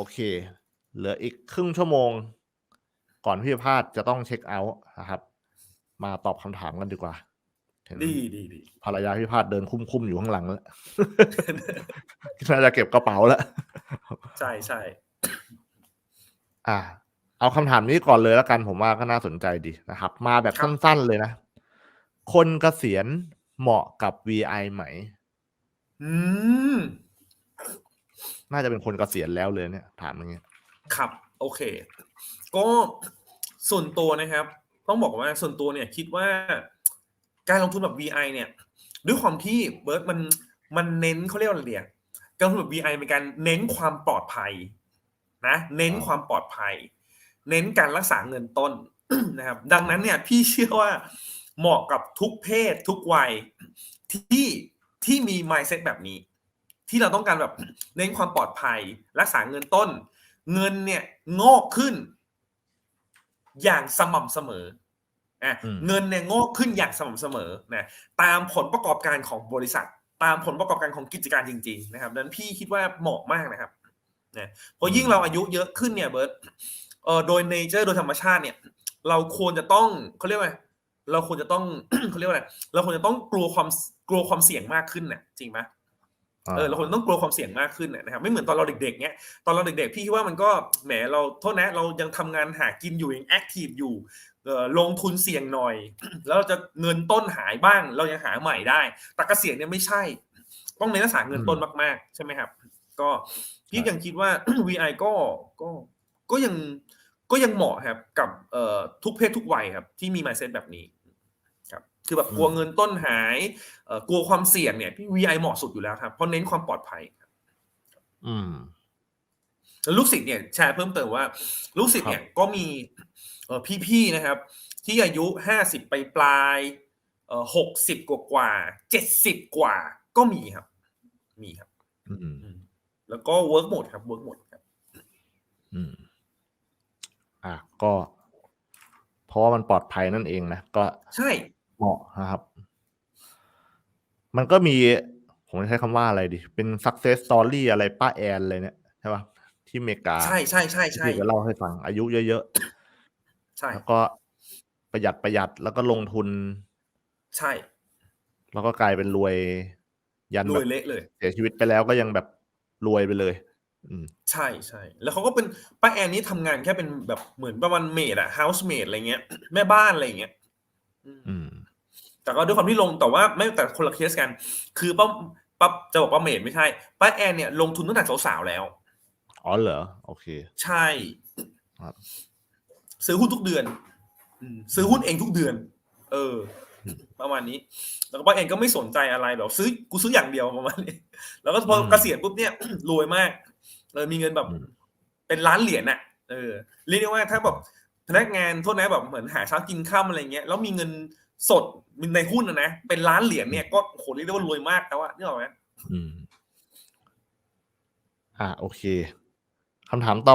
โอเค เหลืออีกครึ่งชั่วโมง ก่อนพี่พาดจะต้องเช็คเอาท์นะครับ มาตอบคำถามกันดีกว่าเห็นดีดีดีภรรยาพี่พาดเดินคุ้มๆอยู่ข้างหลังแล้วน่าจะเก็บกระเป๋าแล้วใช่ใช่อ่า เอาคำถามนี้ก่อนเลยแล้วกันผมว่าก็น่าสนใจดีนะครับ มาแบบสั้นๆเลยนะ คนเกษียณเหมาะกับ VI ไหม อืม น่าจะเป็นคนเกษียณแล้วเลยเนี่ย ถามอย่างเงี้ยครับ โอเค ก็ส่วนตัวนะครับ ต้องบอกว่าส่วนตัวเนี่ยคิดว่าการลงทุนแบบ VI เนี่ย ด้วยความที่เบิร์ดมันมันเน้นเขาเรียกว่าอะไรเดียการลงทุนแบบ VI เป็นการเน้นความปลอดภัย นะ เน้นความปลอดภัย เน้นการรักษาเงินต้นนะครับ ดังนั้นเนี่ย พี่เชื่อว่าเหมาะกับทุกเพศทุกวัยที่ที่มี mindset แบบนี้ ที่เราต้องการแบบเน้นความปลอดภัย รักษาเงินต้น เงินเนี่ยงอกขึ้น อย่างสม่ำเสมออะอืมเงินเนี่ยงอกขึ้นอย่างสม่ำเสมอนะตามผลประกอบการของบริษัท ตามผลประกอบการของกิจการจริง ๆ นะครับดังนั้นพี่คิดว่าเหมาะมากนะครับนะเพราะยิ่งเราอายุเยอะขึ้นเนี่ยเบิร์ตเอ่อโดยเนเจอร์โดยธรรมชาติเนี่ย เราควรจะต้องเขาเรียกว่าเราควรจะต้องเขาเรียกว่าอะไรเราควรจะต้องกลัวความกลัวความเสี่ยงมากขึ้นน่ะจริงไหม เออเราควรต้องกลัวความเสี่ยงมากขึ้นนะครับไม่เหมือนตอนเราเด็กๆเนี้ยตอนเราเด็กๆพี่คิดว่ามันก็แหมเราโทษนะเรายังทำงานหากินอยู่ยังแอคทีฟอยู่เออลงทุนเสี่ยงหน่อย แล้วเราจะเงินต้นหายบ้าง เรายังหาใหม่ได้ แต่เกษียณเนี่ยไม่ใช่ ต้องเน้นรักษาเงินต้นมากๆ ใช่ไหมครับ ก็พี่ยังคิดว่า VI ก็ก็ก็ยังก็ยังเหมาะครับกับเอ่อทุกเพศทุกวัยครับ ที่มี mindset แบบนี้ ครับคือแบบกลัวเงินต้นหายเอ่อกลัวความเสี่ยงเนี่ยพี่ VI เหมาะสุดอยู่แล้วครับเพราะเน้นความปลอดภัยครับอืมแล้วลูกศิษย์เนี่ยแชร์เพิ่มเติมว่า ลูกศิษย์เนี่ยก็มีเอ่อพี่ๆนะครับ ที่อายุห้าสิบไปปลายๆเอ่อหกสิบกว่ากว่าเจ็ดสิบกว่าก็มีครับ มีครับอืมอืมแล้วก็เวิร์กหมดครับเวิร์กหมดครับ อืม อะก็ เพราะว่ามันปลอดภัยนั่นเองนะก็ใช่ เหมาะนะครับ มันก็มีผมจะใช้คำว่าอะไรดี เป็น success story อะไรป้าแอนเลยเนี่ยใช่ปะที่อเมริกา ใช่ใช่ใช่ใช่ที่จะเล่าให้ฟัง อายุเยอะใช่ๆแล้วก็ประหยัดประหยัดแล้วก็ลงทุน ใช่ แล้วก็กลายเป็นรวยยันรแบวยบเละเลย เสียชีวิตไปแล้วก็ยังแบบรวยไปเลยอืมใช่ใช่แล้วเขาก็เป็นป้าแอนนี่ทำงานแค่เป็นแบบเหมือนประมาณเมดอะเฮาส์เมดอะไรเงี้ย แม่บ้านอะไรเงี้ย อืมอืม แต่ก็ด้วยความที่ลงแต่ว่าไม่แต่คนละเคสกัน คือป้าป้าจะบอกว่าเมดไม่ใช่ป้าแอนเนี่ยลงทุนตั้งแต่สาวๆแล้วอ๋อเหรอโอเค ใช่ครับซื้อหุ้นทุกเดือนอืมซื้อหุ้นเองทุกเดือน เอออืมประมาณนี้ แล้วก็ป้าแอนก็ไม่สนใจอะไรแบบซื้อกูซื้ออย่างเดียวประมาณนี้ แล้วก็พออืมเกษียณปุ๊บเนี่ยรวยมากเออมีเงินแบบอืมเป็นล้านเหรียญน่ะเออเรียกได้ว่าถ้าแบบพนักงานโทษนะแบบเหมือนหาเช้ากินข้ามอะไรเงี้ยแล้วมีเงิน สดในหุ้นนะนะเป็นล้านเหรียญเนี่ยก็โหเรียกได้ว่ารวยมากแล้วอะนี่หรอกไหมอืมอ่าโอเคคำถามต่อ